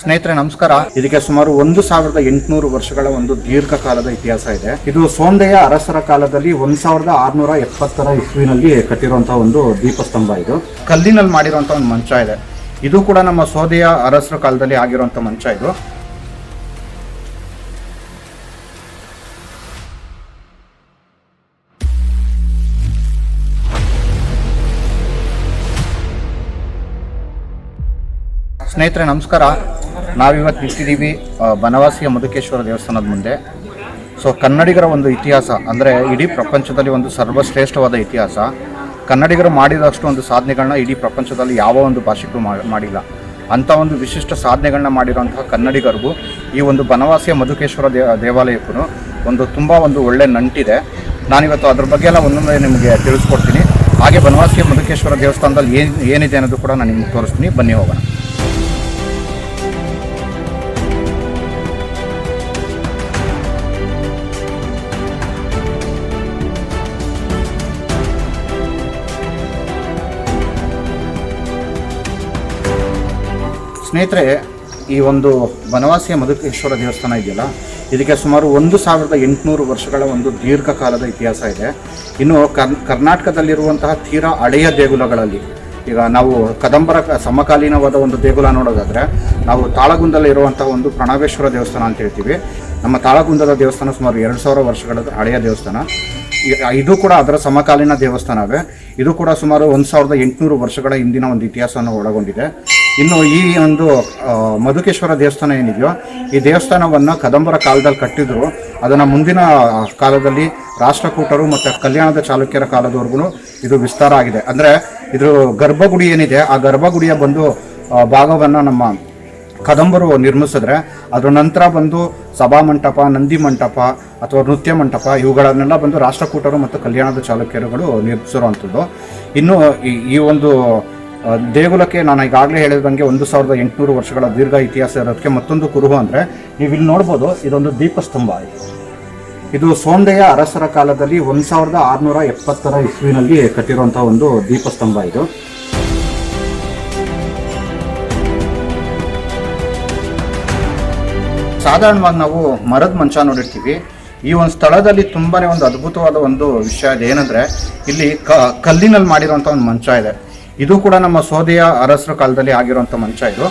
ಸ್ನೇಹಿತರೆ, ನಮಸ್ಕಾರ. ಇದಕ್ಕೆ ಸುಮಾರು ಒಂದು ಸಾವಿರದ ಎಂಟುನೂರು ವರ್ಷಗಳ ಒಂದು ದೀರ್ಘಕಾಲದ ಇತಿಹಾಸ ಇದೆ. ಇದು ಸೋಂದೆಯ ಅರಸರ ಕಾಲದಲ್ಲಿ ಒಂದ್ ಸಾವಿರದ ಆರ್ನೂರ ಎಪ್ಪತ್ತರ ಇಸ್ವಿನಲ್ಲಿ ಕಟ್ಟಿರುವಂತಹ ಒಂದು ದೀಪಸ್ತಂಭ ಇದು. ಕಲ್ಲಿನಲ್ಲಿ ಮಾಡಿರುವಂತಹ ಒಂದು ಮಂಚ ಇದೆ. ಇದು ಕೂಡ ನಮ್ಮ ಸೋದೆಯ ಅರಸರ ಕಾಲದಲ್ಲಿ ಆಗಿರುವಂತಹ ಮಂಚ ಇದು. ಸ್ನೇಹಿತರೆ, ನಮಸ್ಕಾರ. ನಾವಿವತ್ತು ನಿಂತಿದ್ದೀವಿ ಬನವಾಸಿಯ ಮಧುಕೇಶ್ವರ ದೇವಸ್ಥಾನದ ಮುಂದೆ. ಸೊ ಕನ್ನಡಿಗರ ಒಂದು ಇತಿಹಾಸ, ಅಂದರೆ ಇಡೀ ಪ್ರಪಂಚದಲ್ಲಿ ಒಂದು ಸರ್ವಶ್ರೇಷ್ಠವಾದ ಇತಿಹಾಸ. ಕನ್ನಡಿಗರು ಮಾಡಿದಷ್ಟು ಒಂದು ಸಾಧನೆಗಳನ್ನ ಇಡೀ ಪ್ರಪಂಚದಲ್ಲಿ ಯಾವ ಒಂದು ಭಾಷೆಗೂ ಮಾಡಿಲ್ಲ. ಅಂಥ ಒಂದು ವಿಶಿಷ್ಟ ಸಾಧನೆಗಳನ್ನ ಮಾಡಿರುವಂತಹ ಕನ್ನಡಿಗರಿಗೂ ಈ ಒಂದು ಬನವಾಸಿಯ ಮಧುಕೇಶ್ವರ ದೇವಾಲಯಕ್ಕೂ ಒಂದು ತುಂಬ ಒಂದು ಒಳ್ಳೆ ನಂಟಿದೆ. ನಾನಿವತ್ತು ಅದ್ರ ಬಗ್ಗೆ ಎಲ್ಲ ಒಂದೊಂದೇ ನಿಮಗೆ ತಿಳಿಸ್ಕೊಡ್ತೀನಿ. ಹಾಗೆ ಬನವಾಸಿಯ ಮಧುಕೇಶ್ವರ ದೇವಸ್ಥಾನದಲ್ಲಿ ಏನು, ಏನಿದೆ ಅನ್ನೋದು ಕೂಡ ನಾನು ನಿಮ್ಗೆ ತೋರಿಸ್ತೀನಿ. ಬನ್ನಿ ಹೋಗೋಣ. ಸ್ನೇಹಿತರೆ, ಈ ಒಂದು ಬನವಾಸಿಯ ಮಧುಕೇಶ್ವರ ದೇವಸ್ಥಾನ ಇದೆಯಲ್ಲ? ಇದಕ್ಕೆ ಸುಮಾರು ಒಂದು ಸಾವಿರದ ಎಂಟುನೂರು ವರ್ಷಗಳ ಒಂದು ದೀರ್ಘಕಾಲದ ಇತಿಹಾಸ ಇದೆ. ಇನ್ನು ಕರ್, ಕರ್ನಾಟಕದಲ್ಲಿರುವಂತಹ ತೀರಾ ಹಳೆಯ ದೇಗುಲಗಳಲ್ಲಿ, ಈಗ ನಾವು ಕದಂಬರ ಸಮಕಾಲೀನವಾದ ಒಂದು ದೇಗುಲ ನೋಡೋದಾದರೆ, ನಾವು ತಾಳಗುಂದಲ್ಲಿರುವಂತಹ ಒಂದು ಪ್ರಣವೇಶ್ವರ ದೇವಸ್ಥಾನ ಅಂತ ಹೇಳ್ತೀವಿ. ನಮ್ಮ ತಾಳಗುಂದದ ದೇವಸ್ಥಾನ ಸುಮಾರು ಎರಡು ಸಾವಿರ ವರ್ಷಗಳ ಹಳೆಯ ದೇವಸ್ಥಾನ. ಇದು ಕೂಡ ಅದರ ಸಮಕಾಲೀನ ದೇವಸ್ಥಾನವೇ. ಇದು ಕೂಡ ಸುಮಾರು ಒಂದು ಸಾವಿರದ ಎಂಟುನೂರು ವರ್ಷಗಳ ಹಿಂದಿನ ಒಂದು ಇತಿಹಾಸವನ್ನು ಒಳಗೊಂಡಿದೆ. ಇನ್ನು ಈ ಒಂದು ಮಧುಕೇಶ್ವರ ದೇವಸ್ಥಾನ ಏನಿದೆಯೋ, ಈ ದೇವಸ್ಥಾನವನ್ನು ಕದಂಬರ ಕಾಲದಲ್ಲಿ ಕಟ್ಟಿದ್ರು. ಅದನ್ನು ಮುಂದಿನ ಕಾಲದಲ್ಲಿ ರಾಷ್ಟ್ರಕೂಟರು ಮತ್ತು ಕಲ್ಯಾಣದ ಚಾಲುಕ್ಯರ ಕಾಲದವರೆಗೂ ಇದು ವಿಸ್ತಾರ ಆಗಿದೆ. ಅಂದರೆ ಇದ್ರ ಗರ್ಭಗುಡಿ ಏನಿದೆ, ಆ ಗರ್ಭಗುಡಿಯ ಬಂದು ಭಾಗವನ್ನು ನಮ್ಮ ಕದಂಬರು ನಿರ್ಮಿಸಿದ್ರೆ, ಅದರ ನಂತರ ಬಂದು ಸಭಾ ಮಂಟಪ, ನಂದಿ ಮಂಟಪ ಅಥವಾ ನೃತ್ಯ ಮಂಟಪ, ಇವುಗಳನ್ನೆಲ್ಲ ಬಂದು ರಾಷ್ಟ್ರಕೂಟರು ಮತ್ತು ಕಲ್ಯಾಣದ ಚಾಲುಕ್ಯರುಗಳು ನಿರ್ಮಿಸಿರುವಂಥದ್ದು. ಇನ್ನು ಈ- ಒಂದು ದೇಗುಲಕ್ಕೆ ನಾನು ಈಗಾಗಲೇ ಹೇಳಿದಂಗೆ ಒಂದು ಸಾವಿರದ ಎಂಟುನೂರು ವರ್ಷಗಳ ದೀರ್ಘ ಇತಿಹಾಸ ಇರೋದಕ್ಕೆ ಮತ್ತೊಂದು ಕುರುಹು ಅಂದರೆ ನೀವು ಇಲ್ಲಿ ನೋಡ್ಬೋದು ಇದೊಂದು ದೀಪಸ್ತಂಭ. ಇದು ಸೋಂದೆಯ ಅರಸರ ಕಾಲದಲ್ಲಿ ಒಂದು ಸಾವಿರದ ಆರುನೂರ ಎಪ್ಪತ್ತರ ಇಸ್ವಿನಲ್ಲಿ ಕಟ್ಟಿರುವಂಥ ಒಂದು ದೀಪಸ್ತಂಭ ಇದು. ಸಾಧಾರಣವಾಗಿ ನಾವು ಮರದ ಮಂಚ ನೋಡಿರ್ತೀವಿ. ಈ ಒಂದು ಸ್ಥಳದಲ್ಲಿ ತುಂಬಾನೇ ಒಂದು ಅದ್ಭುತವಾದ ಒಂದು ವಿಷಯ ಇದೆ. ಏನಂದ್ರೆ ಇಲ್ಲಿ ಕ, ಕಲ್ಲಿನಲ್ಲಿ ಮಾಡಿರುವಂಥ ಒಂದು ಮಂಚ ಇದೆ. ಇದು ಕೂಡ ನಮ್ಮ ಸೋದೆಯ ಅರಸರ ಕಾಲದಲ್ಲಿ ಆಗಿರುವಂಥ ಮಂಚ ಇದು.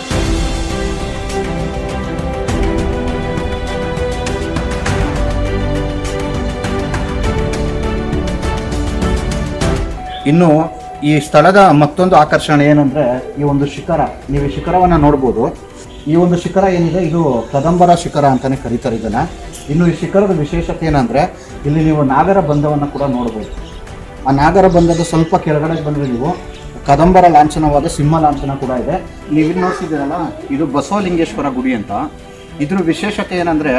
ಇನ್ನು ಈ ಸ್ಥಳದ ಮತ್ತೊಂದು ಆಕರ್ಷಣೆ ಏನಂದ್ರೆ ಈ ಒಂದು ಶಿಖರ. ನೀವು ಈ ಶಿಖರವನ್ನ ನೋಡ್ಬೋದು. ಈ ಒಂದು ಶಿಖರ ಏನಿದೆ, ಇದು ಕದಂಬರ ಶಿಖರ ಅಂತಾನೆ ಕರೀತಾರೆ ಇದನ್ನ. ಇನ್ನು ಈ ಶಿಖರದ ವಿಶೇಷತೆ ಏನಂದ್ರೆ, ಇಲ್ಲಿ ನೀವು ನಾಗರ ಬಂಧವನ್ನ ಕೂಡ ನೋಡ್ಬೋದು. ಆ ನಾಗರ ಬಂಧದ ಸ್ವಲ್ಪ ಕೆಳಗಡೆ ಬಂದ್ರೆ ನೀವು ಕದಂಬರ ಲಾಂಛನವಾದ ಸಿಂಹ ಲಾಂಛನ ಕೂಡ ಇದೆ. ನೀವು ನೋಡ್ತಿದ್ದೀರಲ್ಲ, ಇದು ಬಸವಲಿಂಗೇಶ್ವರ ಗುಡಿ ಅಂತ. ಇದ್ರ ವಿಶೇಷತೆ ಏನಂದ್ರೆ,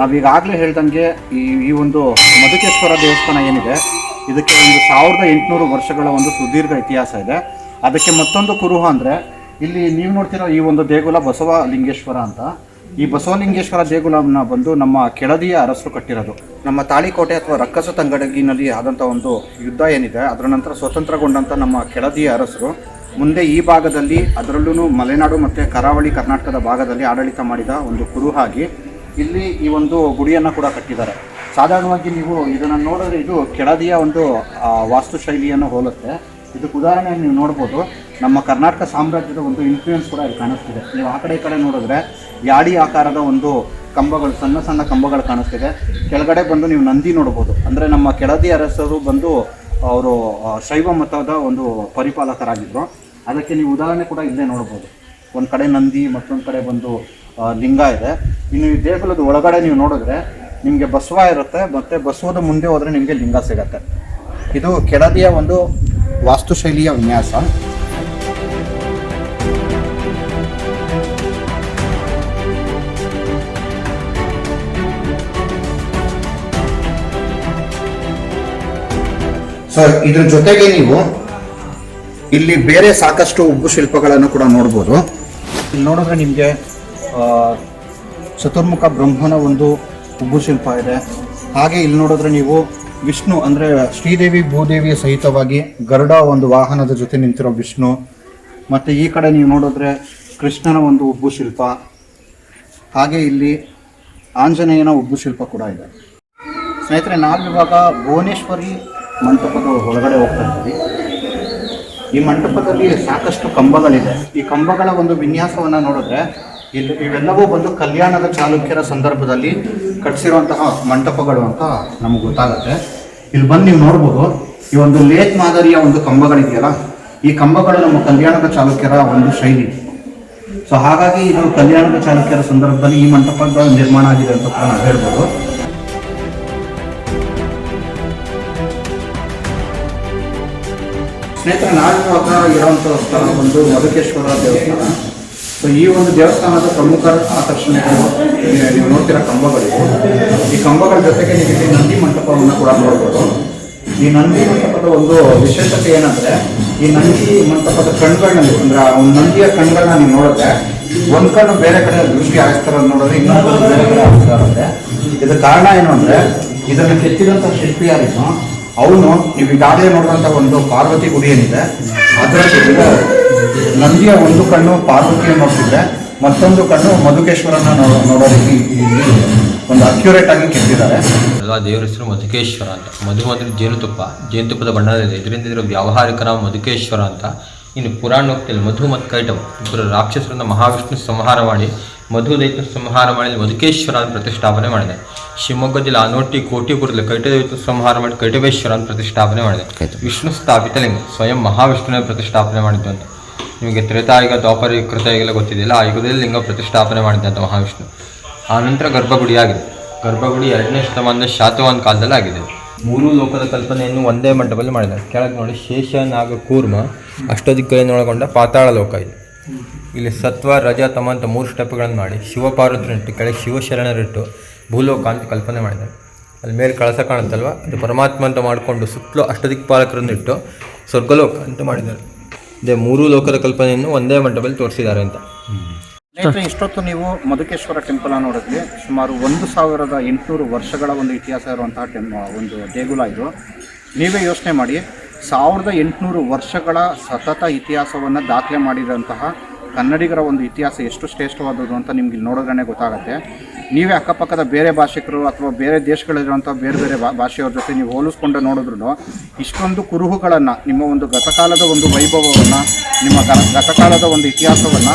ನಾವೀಗಾಗಲೇ ಹೇಳ್ದಂಗೆ ಈ ಈ ಒಂದು ಮಧುಕೇಶ್ವರ ದೇವಸ್ಥಾನ ಏನಿದೆ, ಇದಕ್ಕೆ ಒಂದು ಸಾವಿರದ ಎಂಟುನೂರು ವರ್ಷಗಳ ಒಂದು ಸುದೀರ್ಘ ಇತಿಹಾಸ ಇದೆ. ಅದಕ್ಕೆ ಮತ್ತೊಂದು ಕುರುಹ ಅಂದರೆ, ಇಲ್ಲಿ ನೀವು ನೋಡ್ತಿರೋ ಈ ಒಂದು ದೇಗುಲ ಬಸವ ಲಿಂಗೇಶ್ವರ ಅಂತ. ಈ ಬಸವಲಿಂಗೇಶ್ವರ ದೇಗುಲವನ್ನು ಬಂದು ನಮ್ಮ ಕೆಳದಿಯ ಅರಸರು ಕಟ್ಟಿರೋದು. ನಮ್ಮ ತಾಳಿಕೋಟೆ ಅಥವಾ ರಕ್ಕಸ ತಂಗಡಗಿನಲ್ಲಿ ಆದಂಥ ಒಂದು ಯುದ್ಧ ಏನಿದೆ, ಅದರ ನಂತರ ಸ್ವತಂತ್ರಗೊಂಡಂಥ ನಮ್ಮ ಕೆಳದಿಯ ಅರಸರು ಮುಂದೆ ಈ ಭಾಗದಲ್ಲಿ ಅದರಲ್ಲೂ ಮಲೆನಾಡು ಮತ್ತು ಕರಾವಳಿ ಕರ್ನಾಟಕದ ಭಾಗದಲ್ಲಿ ಆಡಳಿತ ಮಾಡಿದ ಒಂದು ಕುರುಹಾಗಿ ಇಲ್ಲಿ ಈ ಒಂದು ಗುಡಿಯನ್ನು ಕೂಡ ಕಟ್ಟಿದ್ದಾರೆ. ಸಾಧಾರಣವಾಗಿ ನೀವು ಇದನ್ನು ನೋಡಿದ್ರೆ ಇದು ಕೆಳದಿಯ ಒಂದು ವಾಸ್ತುಶೈಲಿಯನ್ನು ಹೋಲುತ್ತೆ. ಇದಕ್ಕೆ ಉದಾಹರಣೆ ನೀವು ನೋಡ್ಬೋದು. ನಮ್ಮ ಕರ್ನಾಟಕ ಸಾಮ್ರಾಜ್ಯದ ಒಂದು ಇನ್ಫ್ಲೂಯೆನ್ಸ್ ಕೂಡ ಇಲ್ಲಿ ಕಾಣಿಸ್ತಿದೆ. ನೀವು ಆ ಕಡೆ ಈ ಕಡೆ ನೋಡಿದ್ರೆ ಯಾಡಿ ಆಕಾರದ ಒಂದು ಕಂಬಗಳು, ಸಣ್ಣ ಸಣ್ಣ ಕಂಬಗಳು ಕಾಣಿಸ್ತಿದೆ. ಕೆಳಗಡೆ ಬಂದು ನೀವು ನಂದಿ ನೋಡ್ಬೋದು. ಅಂದರೆ ನಮ್ಮ ಕೆಳದಿ ಅರಸರು ಬಂದು ಅವರು ಶೈವ ಮತದ ಒಂದು ಪರಿಪಾಲಕರಾಗಿದ್ದರು ಅದಕ್ಕೆ ನೀವು ಉದಾಹರಣೆ ಕೂಡ ಇಲ್ಲೇ ನೋಡ್ಬೋದು. ಒಂದು ಕಡೆ ನಂದಿ, ಮತ್ತೊಂದು ಕಡೆ ಬಂದು ಲಿಂಗ ಇದೆ. ಇನ್ನು ಈ ದೇಗುಲದ ಒಳಗಡೆ ನೀವು ನೋಡಿದ್ರೆ ನಿಮಗೆ ಬಸವ ಇರುತ್ತೆ, ಮತ್ತು ಬಸವದ ಮುಂದೆ ಹೋದರೆ ನಿಮಗೆ ಲಿಂಗ ಸಿಗತ್ತೆ. ಇದು ಕೆಳದಿಯ ಒಂದು ವಾಸ್ತುಶೈಲಿಯ ವಿನ್ಯಾಸ. ಸೊ ಇದ್ರ ಜೊತೆಗೆ ನೀವು ಇಲ್ಲಿ ಬೇರೆ ಸಾಕಷ್ಟು ಉಬ್ಬು ಶಿಲ್ಪಗಳನ್ನು ಕೂಡ ನೋಡ್ಬೋದು. ಇಲ್ಲಿ ನೋಡಿದ್ರೆ ನಿಮಗೆ ಚತುರ್ಮುಖ ಬ್ರಹ್ಮನ ಒಂದು ಉಬ್ಬು ಶಿಲ್ಪ ಇದೆ. ಹಾಗೆ ಇಲ್ಲಿ ನೋಡಿದ್ರೆ ನೀವು ವಿಷ್ಣು ಅಂದರೆ ಶ್ರೀದೇವಿ ಭೂದೇವಿಯ ಸಹಿತವಾಗಿ ಗರುಡ ಒಂದು ವಾಹನದ ಜೊತೆ ನಿಂತಿರೋ ವಿಷ್ಣು. ಮತ್ತು ಈ ಕಡೆ ನೀವು ನೋಡಿದ್ರೆ ಕೃಷ್ಣನ ಒಂದು ಉಬ್ಬು ಶಿಲ್ಪ. ಹಾಗೆ ಇಲ್ಲಿ ಆಂಜನೇಯನ ಉಬ್ಬು ಶಿಲ್ಪ ಕೂಡ ಇದೆ. ಸ್ನೇಹಿತರೆ ನಾವಿವಾಗ ಭುವನೇಶ್ವರಿ ಮಂಟಪದ ಒಳಗಡೆ ಹೋಗ್ತಾ ಈ ಮಂಟಪದಲ್ಲಿ ಸಾಕಷ್ಟು ಕಂಬಗಳಿದೆ. ಈ ಕಂಬಗಳ ಒಂದು ವಿನ್ಯಾಸವನ್ನು ನೋಡಿದ್ರೆ ಇಲ್ಲಿ ಇವೆಲ್ಲವೂ ಬಂದು ಕಲ್ಯಾಣದ ಚಾಲುಕ್ಯರ ಸಂದರ್ಭದಲ್ಲಿ ಕಟ್ಟಿಸಿರುವಂತಹ ಮಂಟಪಗಳು ಅಂತ ನಮ್ಗೆ ಗೊತ್ತಾಗುತ್ತೆ. ಇಲ್ಲಿ ಬಂದು ನೀವು ನೋಡ್ಬೋದು, ಈ ಒಂದು ಲೇತ್ ಮಾದರಿಯ ಒಂದು ಕಂಬಗಳಿದೆಯಲ್ಲ, ಈ ಕಂಬಗಳು ನಮ್ಮ ಕಲ್ಯಾಣದ ಚಾಲುಕ್ಯರ ಒಂದು ಶೈಲಿ. ಸೊ ಹಾಗಾಗಿ ಇದು ಕಲ್ಯಾಣದ ಚಾಲುಕ್ಯರ ಸಂದರ್ಭದಲ್ಲಿ ಈ ಮಂಟಪದ ನಿರ್ಮಾಣ ಆಗಿದೆ ಅಂತ ಕೂಡ ನಾವು ಹೇಳ್ಬೋದು. ಸ್ನೇಹಿತರೆ, ನಾವಿವಾಗ ಇರುವಂತಹ ಸ್ಥಳ ಬಂದು ಮಧುಕೇಶ್ವರ ದೇವಸ್ಥಾನ. ಸೊ ಈ ಒಂದು ದೇವಸ್ಥಾನದ ಪ್ರಮುಖ ಆಕರ್ಷಣೆಗಳು ನೀವು ನೋಡ್ತಿರೋ ಕಂಬಗಳು ಈ ಕಂಬಗಳ ಜೊತೆಗೆ ನೀವು ಇಲ್ಲಿ ನಂದಿ ಮಂಟಪವನ್ನು ಕೂಡ ನೋಡ್ಬೋದು. ಈ ನಂದಿ ಮಂಟಪದ ಒಂದು ವಿಶೇಷತೆ ಏನಂದ್ರೆ, ಈ ನಂದಿ ಮಂಟಪದ ಕಣ್ಗಳಲ್ಲಿ ಅಂದ್ರೆ ಒಂದು ನಂದಿಯ ಕಣ್ಗಳನ್ನ ನೀವು ನೋಡಿದ್ರೆ, ಒಂದ್ ಕಣ್ಣು ಬೇರೆ ಕಡೆ ದೃಷ್ಟಿ ಹಾಯಿಸ್ತಾರ ನೋಡಿದ್ರೆ, ಇನ್ನೊಂದು ಬೇರೆ ಕಡೆ ಆಗ್ತಾ ಇರುತ್ತೆ ಇದರ ಕಾರಣ ಏನು ಅಂದ್ರೆ, ಇದನ್ನು ಕೆತ್ತಿದಂತ ಶಿಲ್ಪಿ ಯಾರಿದ್ನೋ ಅವನು ನೀವು ಈಗಾಗಲೇ ನೋಡಿದಂಥ ಒಂದು ಪಾರ್ವತಿ ಗುಡಿ ಏನಿದೆ ಅದರಲ್ಲಿ ನಂದಿಯ ಒಂದು ಕಣ್ಣು ಪಾರ್ವತಿಯನ್ನು ನೋಡ್ತಿದ್ರೆ ಮತ್ತೊಂದು ಕಣ್ಣು ಮಧುಕೇಶ್ವರನ ನೋಡೋ ನೋಡೋದಕ್ಕೆ ಒಂದು ಅಕ್ಯುರೇಟ್ ಆಗಿ ಕೆತ್ತಿದ್ದಾರೆ. ಎಲ್ಲ ದೇವರ ಹೆಸರು ಮಧುಕೇಶ್ವರ ಅಂತ. ಮಧು ಅಂದ್ರೆ ಜೇನುತುಪ್ಪ. ಜೇನುತುಪ್ಪದ ಬಣ್ಣದಲ್ಲಿದೆ ಇದರಿಂದ ಇದರ ವ್ಯಾವಹಾರಿಕ ನಾಮ ಮಧುಕೇಶ್ವರ ಅಂತ. ಇನ್ನು ಪುರಾಣೋಕ್ತಿಯಲ್ಲಿ ಮಧು ಮತ್ತು ಕೈಟವ ಇಬ್ಬರು ರಾಕ್ಷಸರನ್ನು ಮಹಾವಿಷ್ಣು ಸಂಹಾರ ಮಾಡಿ ಮಧು ದೈತ ಸಂಹಾರ ಮಾಡಿ ಮಧುಕೇಶ್ವರ ಅಂತ ಪ್ರತಿಷ್ಠಾಪನೆ ಮಾಡಿದೆ. ಶಿವಮೊಗ್ಗ ಜಿಲ್ಲೆ ಅನೋಟಿ ಕೋಟಿಪುರದಲ್ಲಿ ಕೈಟ ದೈತ್ಯ ಸಂಹಾರ ಮಾಡಿ ಕೈಟವೇಶ್ವರ ಅಂತ ಪ್ರತಿಷ್ಠಾಪನೆ ಮಾಡಿದೆ. ವಿಷ್ಣು ಸ್ಥಾಪಿತ ಲಿಂಗ ಸ್ವಯಂ ಮಹಾವಿಷ್ಣುವಿನ ಪ್ರತಿಷ್ಠಾಪನೆ ಮಾಡಿದ್ದು ಅಂತ. ನಿಮಗೆ ತ್ರೇತಾಯುಗ ದ್ವಾಪರ ಕೃತಯುಗೆಲ್ಲ ಗೊತ್ತಿದೆಯಲ್ಲ ಆ ಯುಗದಲ್ಲಿ ಲಿಂಗ ಪ್ರತಿಷ್ಠಾಪನೆ ಮಾಡಿದ್ದಂಥ ಮಹಾವಿಷ್ಣು. ಆನಂತರ ಗರ್ಭಗುಡಿ ಆಗಿದೆ. ಗರ್ಭಗುಡಿ ಎರಡನೇ ಶತಮಾನದ ಶಾತವಾನ್ ಕಾಲದಲ್ಲಿ ಆಗಿದೆ. ಮೂರು ಲೋಕದ ಕಲ್ಪನೆಯನ್ನು ಒಂದೇ ಮಂಟಪದಲ್ಲಿ ಮಾಡಿದ್ದಾರೆ. ಕೆಳಗೆ ನೋಡಿ ಶೇಷ ನಾಗ ಕೂರ್ಮ ಒಳಗೊಂಡ ಪಾತಾಳ ಲೋಕ ಇದೆ. ಇಲ್ಲಿ ಸತ್ವ, ರಜ, ತಮ ಅಂತ ಮೂರು ಸ್ಟೆಪ್ಗಳನ್ನು ಮಾಡಿ ಶಿವಪಾರ್ವತರಿಟ್ಟು ಕೆಳಗೆ ಶಿವಶರಣರಿಟ್ಟು ಭೂಲೋಕ ಅಂತ ಕಲ್ಪನೆ ಮಾಡಿದ್ದಾರೆ. ಅಲ್ಲಿ ಮೇಲೆ ಕಳಸ ಕಾಣುತ್ತಲ್ವ? ಅದು ಪರಮಾತ್ಮ ಅಂತ ಮಾಡಿಕೊಂಡು ಸುತ್ತಲೂ ಅಷ್ಟದಿಕ್ಪಾಲಕರನ್ನು ಇಟ್ಟು ಸ್ವರ್ಗಲೋಕ ಅಂತ ಮಾಡಿದ್ದಾರೆ. ಇದೇ ಮೂರು ಲೋಕದ ಕಲ್ಪನೆಯನ್ನು ಒಂದೇ ಮಂಟಪದಲ್ಲಿ ತೋರಿಸಿದ್ದಾರೆ ಅಂತ. ಇಷ್ಟೊತ್ತು ನೀವು ಮಧುಕೇಶ್ವರ ಟೆಂಪಲ್ ನೋಡಿದ್ವಿ ಸುಮಾರು ಒಂದು ಸಾವಿರದ ಎಂಟುನೂರು ವರ್ಷಗಳ ಒಂದು ಇತಿಹಾಸ ಇರುವಂತಹ ಟೆಂಪ ಒಂದು ದೇಗುಲ ಇದು. ನೀವೇ ಯೋಚನೆ ಮಾಡಿ, ಸಾವಿರದ ಎಂಟುನೂರು ವರ್ಷಗಳ ಸತತ ಇತಿಹಾಸವನ್ನು ದಾಖಲೆ ಮಾಡಿದಂತಹ ಕನ್ನಡಿಗರ ಒಂದು ಇತಿಹಾಸ ಎಷ್ಟು ಶ್ರೇಷ್ಠವಾದದ್ದು ಅಂತ ನಿಮ್ಗೆ ಇಲ್ಲಿ ನೋಡಿದ್ರೆ ಗೊತ್ತಾಗುತ್ತೆ. ನೀವೇ ಅಕ್ಕಪಕ್ಕದ ಬೇರೆ ಭಾಷಿಕರು ಅಥವಾ ಬೇರೆ ದೇಶಗಳಲ್ಲಿರುವಂಥ ಬೇರೆ ಬೇರೆ ಭಾಷೆಯವ್ರ ಜೊತೆ ನೀವು ಹೋಲಿಸ್ಕೊಂಡು ನೋಡಿದ್ರು ಇಷ್ಟೊಂದು ಕುರುಹುಗಳನ್ನು, ನಿಮ್ಮ ಒಂದು ಗತಕಾಲದ ಒಂದು ವೈಭವವನ್ನು, ನಿಮ್ಮ ಗತಕಾಲದ ಒಂದು ಇತಿಹಾಸವನ್ನು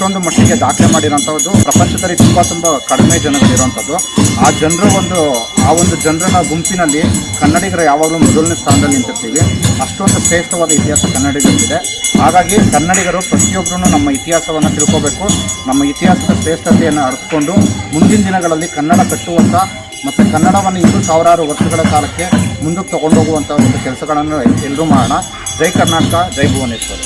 ಇಷ್ಟೊಂದು ಮಟ್ಟಿಗೆ ದಾಖಲೆ ಮಾಡಿರೋಂಥದ್ದು ಪ್ರಪಂಚದಲ್ಲಿ ತುಂಬ ತುಂಬ ಕಡಿಮೆ ಜನಗಳಿರುವಂಥದ್ದು ಆ ಜನರು ಒಂದು, ಆ ಒಂದು ಜನರನ್ನ ಗುಂಪಿನಲ್ಲಿ ಕನ್ನಡಿಗರ ಯಾವಾಗಲೂ ಮೊದಲನೇ ಸ್ಥಾನದಲ್ಲಿ ನಿಂತಿರ್ತೀವಿ. ಅಷ್ಟೊಂದು ಶ್ರೇಷ್ಠವಾದ ಇತಿಹಾಸ ಕನ್ನಡಿಗರಿಗಿದೆ. ಹಾಗಾಗಿ ಕನ್ನಡಿಗರು ಪ್ರತಿಯೊಬ್ಬರೂ ನಮ್ಮ ಇತಿಹಾಸವನ್ನು ತಿಳ್ಕೋಬೇಕು. ನಮ್ಮ ಇತಿಹಾಸದ ಶ್ರೇಷ್ಠತೆಯನ್ನು ಅರ್ಥಕೊಂಡು ಮುಂದಿನ ದಿನಗಳಲ್ಲಿ ಕನ್ನಡ ಕಟ್ಟುವಂಥ ಮತ್ತು ಕನ್ನಡವನ್ನು ಇನ್ನೂ ಸಾವಿರಾರು ವರ್ಷಗಳ ಕಾಲಕ್ಕೆ ಮುಂದಕ್ಕೆ ತಗೊಂಡೋಗುವಂಥ ಒಂದು ಕೆಲಸಗಳನ್ನು ಎಲ್ಲರೂ ಮಾಡೋಣ. ಜೈ ಕರ್ನಾಟಕ, ಜೈ ಭುವನೇಶ್ವರ್.